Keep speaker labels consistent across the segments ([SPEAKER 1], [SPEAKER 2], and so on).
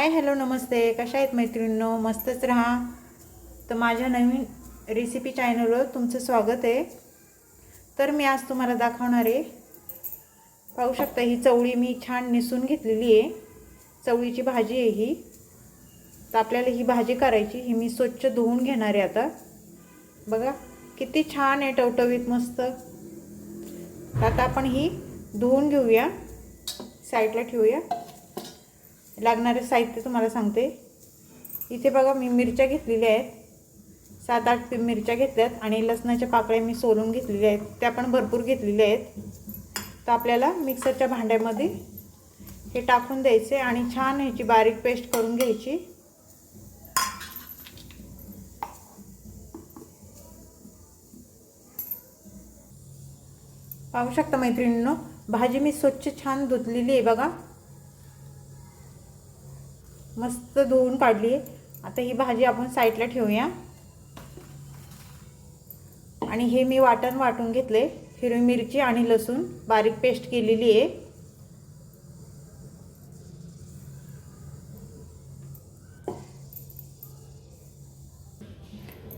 [SPEAKER 1] Hi hello नमस्ते. कशा आहेत मैत्रिणींनो? मस्तच राहा. तर माझ्या नवीन रेसिपी चॅनलवर तुमचं स्वागत आहे. तर मी आज तुम्हाला दाखवणार आहे. पाहू शकता ही चवळी मी छान नेसून घेतलेली आहे. चवळीची भाजी आहे ही. तर आपल्याला ही भाजी करायची ही मी स्वच्छ धुवून घेणार आहे आता. बघा किती छान आहे टवटवीत मस्त. तर आता आपण ही धुवून घेऊया. साईडला ठेवूया. लागणारे साहित्य तुम्हाला सांगते. इथे बघा मी मिरच्या घेतलेल्या आहेत. सात आठ मिरच्या घेतल्यात आणि लसणाच्या पाकळ्या मी सोलून घेतलेल्या आहेत. त्या पण भरपूर घेतलेल्या आहेत. तर आपल्याला मिक्सरच्या भांड्यामध्ये हे टाकून द्यायचे आणि छान ह्याची बारीक पेस्ट करून घ्यायची. पाहू शकता मैत्रिणींनो भाजी मी स्वच्छ छान धुतलेली आहे बघा. मस्त धुवून काढली. आता ही भाजी आपण साईडला ठेवूया. आणि हे मी वाटण वाटून घेतले. हिरवी मिरची आणि लसूण बारीक पेस्ट केलेली आहे.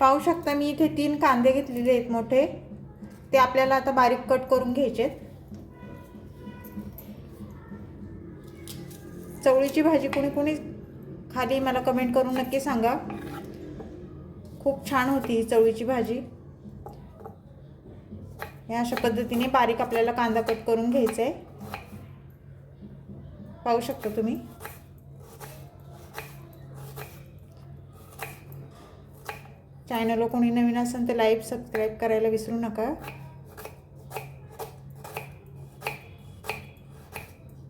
[SPEAKER 1] पाहू शकता मी इथे तीन कांदे घेतलेले आहेत मोठे. ते आपल्याला आता बारीक कट करून घ्यायचे चवळीची भाजी कुणी कुणी खाली मला कमेंट करून नक्की सांगा. खूप छान होती ही चवळीची भाजी. या अशा पद्धतीने बारीक आपल्याला कांदा कट करून घ्यायचा आहे पाहू शकता तुम्ही. चॅनलला कोणी नवीन असेल तर लाईव्ह सबस्क्राईब करायला विसरू नका.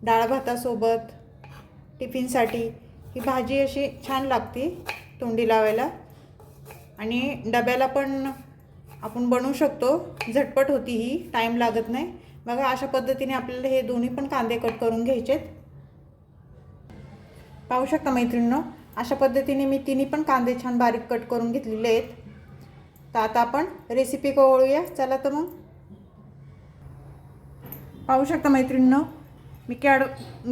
[SPEAKER 1] डाळ भातासोबत टिफिनसाठी ही भाजी अशी छान लागते तोंडी लावायला. आणि डब्याला पण आपण बनवू शकतो. झटपट होती ही टाईम लागत नाही. बघा अशा पद्धतीने आपल्याला हे दोन्ही पण कांदे कट करून घ्यायचेत. पाहू शकता मैत्रिणीनं अशा पद्धतीने मी तिन्ही पण कांदे छान बारीक कट करून घेतलेले आहेत. तर आता आपण रेसिपी कळूया. चला तर मग. पाहू शकता मैत्रिणीनं मी कॅड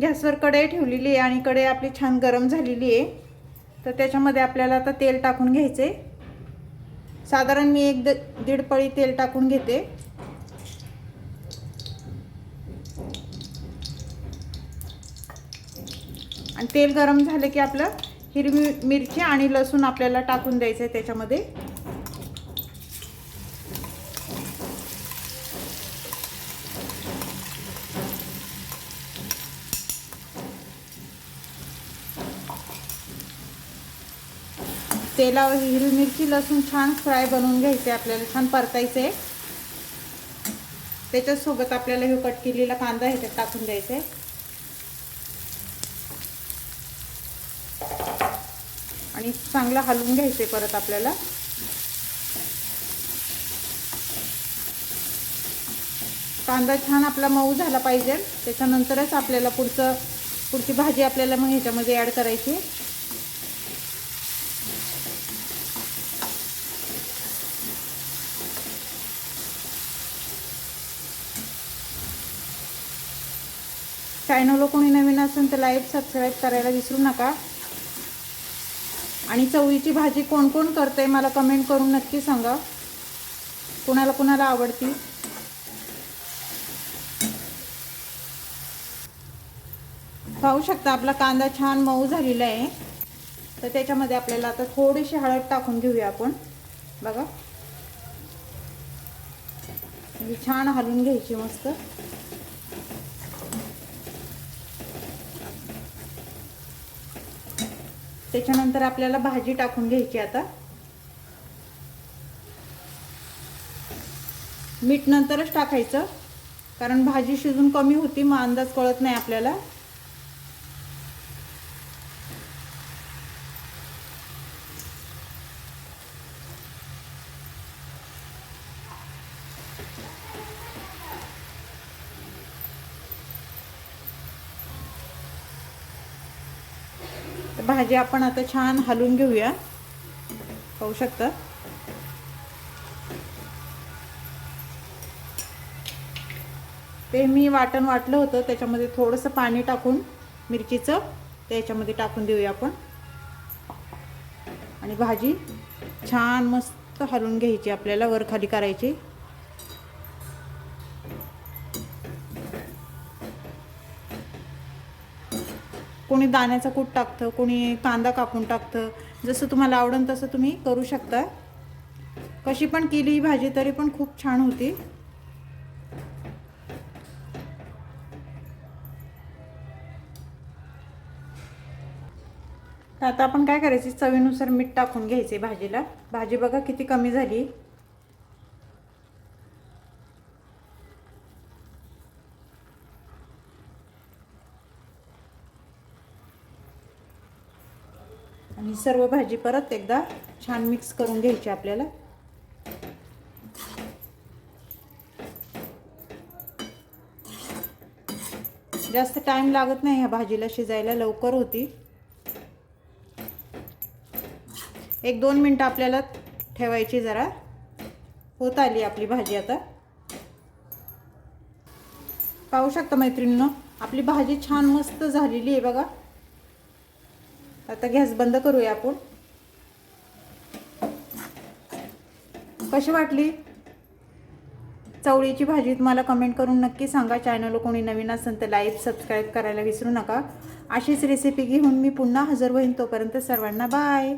[SPEAKER 1] गॅसवर कढई ठेवलेली आहे आणि कढई आपली छान गरम झालेली आहे. तर त्याच्यामध्ये आपल्याला आता तेल टाकून घ्यायचे साधारण मी एक द दीड पळी तेल टाकून घेते. आणि तेल गरम झालं की आपलं हिरवी मिरची आणि लसूण आपल्याला टाकून द्यायचं आहे त्याच्यामध्ये. तेलावर हिरवी मिरची लसूण छान फ्राय बनवून घ्यायचे आपल्याला छान परतायचे. त्याच्यासोबत आपल्याला हे कट केलेला कांदा ह्याच्यात टाकून द्यायचा. आहे आणि चांगलं हलवून घ्यायचे परत आपल्याला. कांदा छान आपला मऊ झाला पाहिजे. त्याच्यानंतरच आपल्याला पुढचं पुढची भाजी आपल्याला मग ह्याच्यामध्ये ॲड करायची. चॅनलला कोणी नवीन असेल तर लाईक सबस्क्राईब करायला विसरू नका. आणि चवळीची भाजी कोण कोण करते मला कमेंट करून नक्की सांगा. कुणाला कुणाला आवडती? पाहू शकता आपला कांदा छान मऊ झालेला आहे. तर त्याच्यामध्ये आपल्याला आता थोडीशी हळद टाकून घेऊया आपण. बघा. छान हलवून घ्यायची मस्त. त्याच्यानंतर आपल्याला भाजी टाकून घ्यायची आता. मीठ नंतरच टाकायचं कारण भाजी शिजून कमी होती मग अंदाज कळत नाही आपल्याला. भाजी आपण आता छान हलवून घेऊया. पाहू शकता. ते मी वाटण वाटलं होतं त्याच्यामध्ये थोडंसं पाणी टाकून मिरचीचं त्याच्यामध्ये टाकून देऊया आपण. आणि भाजी छान मस्त हलवून घ्यायची आपल्याला वर खाली करायची. कोणी दाण्याचा कूट टाकतं कोणी कांदा कापून टाकतं. जसं तुम्हाला आवडेल तसं तुम्ही करू शकता कशी पण केली ही भाजी तरी पण खूप छान होती. आता आपण काय करायचं? चवीनुसार मीठ टाकून घ्यायचे भाजीला. भाजी बघा किती कमी झाली. आणि सर्व भाजी परत एकदा छान मिक्स करून घ्यायची आपल्याला. जास्त टाइम लागत नाही ह्या भाजीला शिजायला लवकर होती. एक दोन मिनटं आपल्याला ठेवायची जरा. होत आली आपली भाजी आता. पाहू शकता मैत्रिणीनं आपली भाजी छान मस्त झालेली आहे बघा. आता गॅस बंद करूया आपण. कशी वाटली? चवळीची भाजी तुम्हाला कमेंट करून नक्की सांगा. चॅनल कोणी नवीन असेल तर लाईक सबस्क्राईब करायला विसरू नका. अशीच रेसिपी घेऊन मी पुन्हा हजर होईन तोपर्यंत सर्वांना बाय